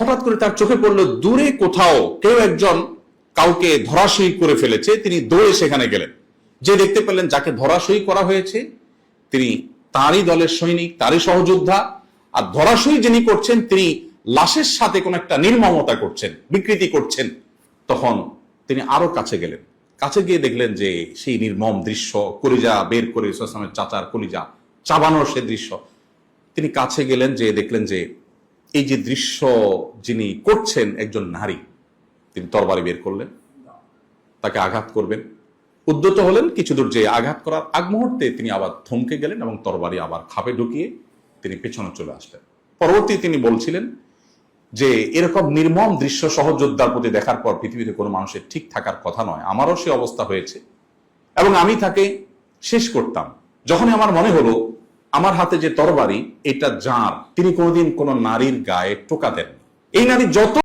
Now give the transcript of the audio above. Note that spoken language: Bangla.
হঠাৎ করে তার চোখে পড়ল, দূরে কোথাও কেউ একজন কাউকে ধরাশয়ী করে ফেলেছে, তিনি দৌড়ে সেখানে গেলেন। যে দেখতে পেলেন যাকে ধরাশয়ী করা হয়েছে, তিনি তারই দলের সৈনিক, তারই সহযোদ্ধা, আর ধরাশয়ী যিনি করছেন, তিনি লাশের সাথে কোন একটা নির্মমতা করছেন, বিকৃতি করছেন। তখন তিনি আরও কাছে গেলেন। কাছে গিয়ে দেখলেন যে সেই নির্মম দৃশ্য, কলিজা বের করে ইসলামের চাচার কলিজা চাবানোর সে দৃশ্য। তিনি কাছে গেলেন যে দেখলেন যে এই যে দৃশ্য যিনি করছেন একজন নারী, তিনি তরবারি বের করলেন, তাকে আঘাত করবেন। উদ্যত হলেন, কিছু দূর যে আঘাত করার আগ মুহূর্তে তিনি আবার থমকে গেলেন এবং তরবারি আবার খাপে ঢুকিয়ে তিনি পেছনে চলে আসলেন। পরবর্তী তিনি বলছিলেন যে, এরকম নির্মম দৃশ্য সহযোদ্ধার প্রতি দেখার পর পৃথিবীতে কোনো মানুষের ঠিক থাকার কথা নয়, আমারও সে অবস্থা হয়েছে এবং আমি তাকে শেষ করতাম। যখনই আমার মনে হলো আমার হাতে যে তরবারি, এটা যাঁর, তিনি কোনোদিন কোনো নারীর গায়ে টোকা দেন এই নারী যত